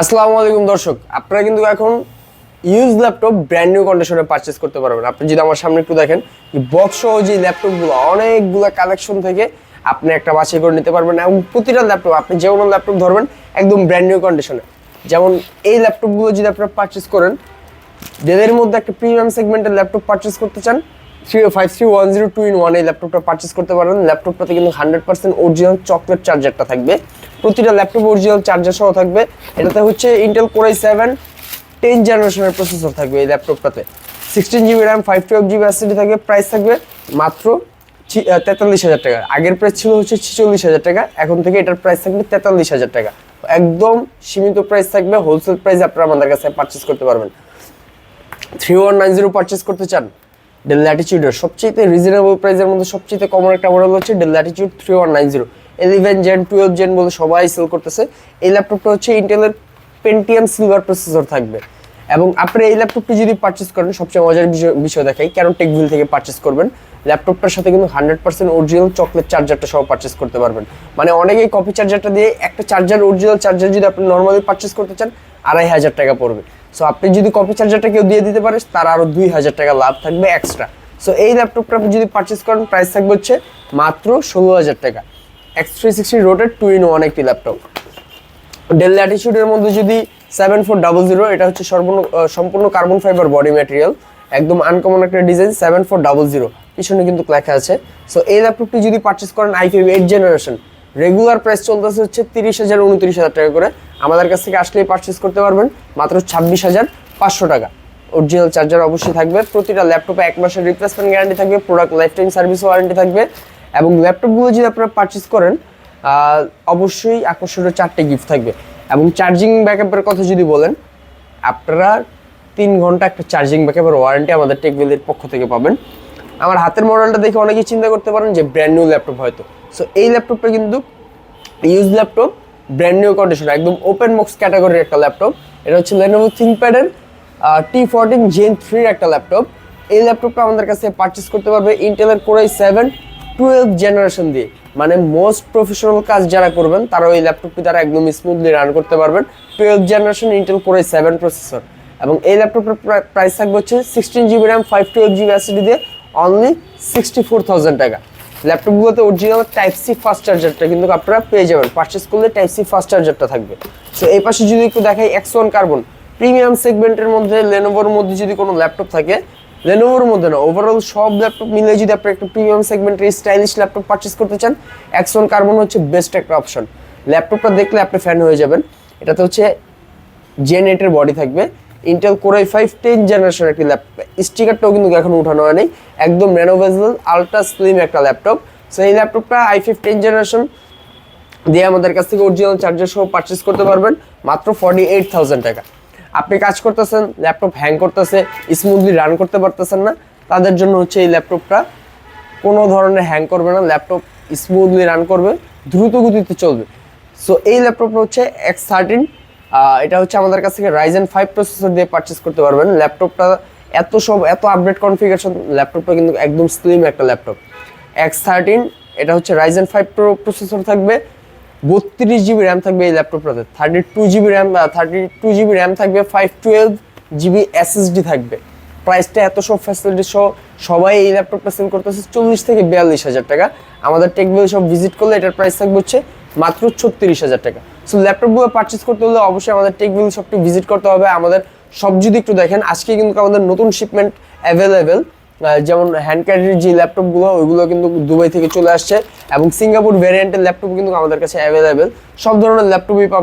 আসসালামু আলাইকুম দর্শক, আপনারা কিন্তু এখন ইউজ ল্যাপটপ ব্র্যান্ড নিউ কন্ডিশনে পারচেস করতে পারবেন। আপনি যদি আমার সামনে একটু দেখেন বক্স সহ যে ল্যাপটপগুলো অনেকগুলো কালেকশন থেকে আপনি একটা বাছাই করে নিতে পারবেন এবং প্রতিটা ল্যাপটপ আপনি যে কোনো ল্যাপটপ ধরবেন, একদম ব্র্যান্ড নিউ কন্ডিশনে যেমন এই ল্যাপটপগুলো যদি আপনারা পারচেস করেন ডেলের মধ্যে একটা প্রিমিয়াম সেগমেন্টের ল্যাপটপ পারচেস করতে চান three five three one zero two in one এই ল্যাপটপটা পারচেস করতে পারেন। ল্যাপটপটাতে কিন্তু হান্ড্রেড পার্সেন্ট অরিজিনাল চকলেট চার্জারটা থাকবে। প্রতিটা ল্যাপটপ অরিজিনাল চার্জার সহ থাকবে। এটাতে হচ্ছে Intel core i seven ten জেনারেশনের প্রসেসর থাকবে এই ল্যাপটপটাতে sixteen GB RAM five twelve GB SSD থাকবে প্রাইস থাকবে মাত্র তেতাল্লিশ হাজার টাকা। আগের প্রাইস ছিল হচ্ছে ছিচল্লিশ হাজার টাকা, এখন থেকে এটার প্রাইস থাকবে তেতাল্লিশ হাজার টাকা। একদম সীমিত প্রাইস থাকবে হোলসেল প্রাইস আপনারা আমাদের কাছে পারচেস করতে পারবেন। Three one nine zero purchase করতে চান ডেল ল্যাটিচিউডের সবচেয়ে রিজনেবল প্রাইসের মধ্যে সবচেয়ে কমন একটা মডেল হচ্ছে Dell Latitude three one nine zero eleven gen twelve gen বলে সবাই সেল করতেছে। এই ল্যাপটপটা হচ্ছে ইন্টেলের পেন্টিয়াম সিলভার প্রসেসর থাকবে। এবং আপনি এই ল্যাপটপটি যদি পারচেস করেন, সবচেয়ে মজার বিষয় বিষয় দেখাই, কেন টেকভিল থেকে পারচেস করবেন? ল্যাপটপটার সাথে কিন্তু হান্ড্রেড পার্সেন্ট অরিজিনাল চকলেট চার্জারটা সহ পারচেস করতে পারবেন। মানে অনেকেই কপি চার্জারটা দিয়ে একটা চার্জার অরিজিনাল চার্জার যদি আপনি নর্মালি পারচেস করতে চান, আড়াই হাজার টাকা পড়বে। সো আপনি যদি কপি চার্জারটা কেউ দিয়ে দিতে পারে তার আরও দুই হাজার টাকা লাভ থাকবে এক্সট্রা সো এই ল্যাপটপটা আপনি যদি পারচেস করেন প্রাইস থাকবে হচ্ছে মাত্র ষোলো হাজার টাকা। X three sixty rotated two in one একটি ল্যাপটপ ডেল ল্যাটিচিউডের মধ্যে যদি সেভেন ফোর ডাবল জিরো এটা হচ্ছে আহ, সম্পূর্ণ কার্বন ফাইবার বডি ম্যাটেরিয়াল একদম আনকমন একটা design seven four double zero পিছনে কিন্তু লেখা আছে। সো এই ল্যাপটপটি যদি পারচেস করেন i eight generation regular price চলতেছে হচ্ছে তিরিশ হাজার, উনত্রিশ হাজার টাকা করে। আমাদের কাছ থেকে আসলেই পারচেস করতে পারবেন। মাত্র ছাব্বিশ হাজার পাঁচশো টাকা। অরিজিনাল চার্জার অবশ্যই থাকবে। প্রতিটা ল্যাপটপে এক মাসের রিপ্লেসমেন্ট গ্যারান্টি থাকবে। Product lifetime service warranty থাকবে। এবং ল্যাপটপগুলো যদি আপনারা পারচেস করেন অবশ্যই আকর্ষণীয় চারটে গিফট থাকবে। এবং চার্জিং ব্যাকআপের কথা যদি বলেন, আপনারা তিন ঘণ্টা একটা চার্জিং ব্যাকআপের ওয়ারেন্টি আমাদের টেকবিলের পক্ষ থেকে পাবেন। আমার হাতের মডেলটা দেখে অনেকেই চিন্তা করতে পারেন যে ব্র্যান্ড নিউ ল্যাপটপ হয়তো। সো এই ল্যাপটপটা কিন্তু use laptop brand new condition একদম ওপেন বক্স ক্যাটাগরির একটা ল্যাপটপ এটা হচ্ছে লেনোভো থিঙ্কপ্যাডের টি ফোরটিন জেন থ্রির একটা ল্যাপটপ এই ল্যাপটপটা আমাদের কাছে পারচেস করতে পারবে ইন্টেলের কোরাই সেভেন টুয়েলভ জেনারেশন দিয়ে। মানে মোস্ট প্রফেশনাল কাজ যারা করবেন, তারা ওই ল্যাপটপটি তারা একদম স্মুথলি রান করতে পারবেন। Twelve generation Intel core i seven processor এবং এই ল্যাপটপের প্রাইস থাকবে হচ্ছে sixteen GB RAM five twelve GB SSD দিয়ে অনলি সিক্সটি ফোর থাউজেন্ড টাকা। ল্যাপটপগুলোতে অরিজিনাল টাইপ সি ফাস্ট চার্জারটা কিন্তু আপনারা পেয়ে যাবেন। পারচেস করলে টাইপ সি ফাস্ট চার্জারটা থাকবে। সো এই পাশে যদি একটু দেখাই এক্স ওয়ান কার্বন প্রিমিয়াম সেগমেন্টের মধ্যে লেনোভোর মধ্যে যদি কোনো ল্যাপটপ থাকে লেনোভোর মধ্যে না ওভারঅল সব ল্যাপটপ মিলে যদি আপনি একটা প্রিমিয়াম সেগমেন্টের স্টাইলিশ ল্যাপটপ পারচেস করতে চান এক্স ওয়ান কার্বন হচ্ছে বেস্ট একটা অপশন ল্যাপটপটা দেখলে আপনি ফ্যান হয়ে যাবেন। এটাতে হচ্ছে জেন এইটের বডি থাকবে। Intel core i five ten generation একটি ল্যাপটপ স্টিকারটাও কিন্তু এখন উঠানো হয় নাই একদম রেনোভেজেবল আলট্রা স্লিম একটা ল্যাপটপ সো এই ল্যাপটপটা আই ফাইভ টেন জেনারেশন দিয়ে আমাদের কাছ থেকে অরিজিনাল চার্জার সহ পারচেস করতে পারবেন, মাত্র ফর্টি এইট থাউজেন্ড টাকা। আপনি কাজ করতেছেন ল্যাপটপ হ্যাং করতেছে স্মুথলি রান করতে পারতেছেন না, তাদের জন্য হচ্ছে এই ল্যাপটপটা কোনো ধরনের হ্যাং করবে না ল্যাপটপ স্মুথলি রান করবে, দ্রুত গতিতে চলবে। সো এই ল্যাপটপটা হচ্ছে এক্স থার্টিন এটা হচ্ছে আমাদের কাছ থেকে রাইজেন ফাইভ প্রসেসর দিয়ে পারচেস করতে পারবেন। ল্যাপটপটা এত সব, এত আপডেট কনফিগারেশন ল্যাপটপটা কিন্তু একদম স্লিম একটা ল্যাপটপ এক্স থার্টিন এটা হচ্ছে রাইজেন ফাইভ প্রো প্রসেসর থাকবে। বত্রিশ জিবি র্যাম থাকবে এই ল্যাপটপটাতে thirty two GB RAM thirty two GB RAM থাকবে ফাইভ টুয়েলভ জিবি এসএসডি থাকবে। প্রাইসটা এত সব ফ্যাসিলিটি সহ সবাই এই ল্যাপটপটা সেল করতেছে চল্লিশ থেকে বিয়াল্লিশ হাজার টাকা। আমাদের টেকবিল সব ভিজিট করলে এটার প্রাইস থাকবে হচ্ছে মাত্র ছত্রিশ হাজার টাকা। সো ল্যাপটপগুলো পারচেস করতে হলে অবশ্যই আমাদের টেকবিল শপটি ভিজিট করতে হবে। আমাদের সব যদি একটু দেখেন, আজকে কিন্তু আমাদের নতুন শিপমেন্ট অ্যাভেলেবেল যেমন হ্যান্ড ক্যারির যে ল্যাপটপগুলো ওইগুলো কিন্তু দুবাই থেকে চলে আসছে এবং সিঙ্গাপুর ভ্যারিয়েন্টের ল্যাপটপ কিন্তু আমাদের কাছে অ্যাভেলেবেল সব ধরনের ল্যাপটপই পাবেন।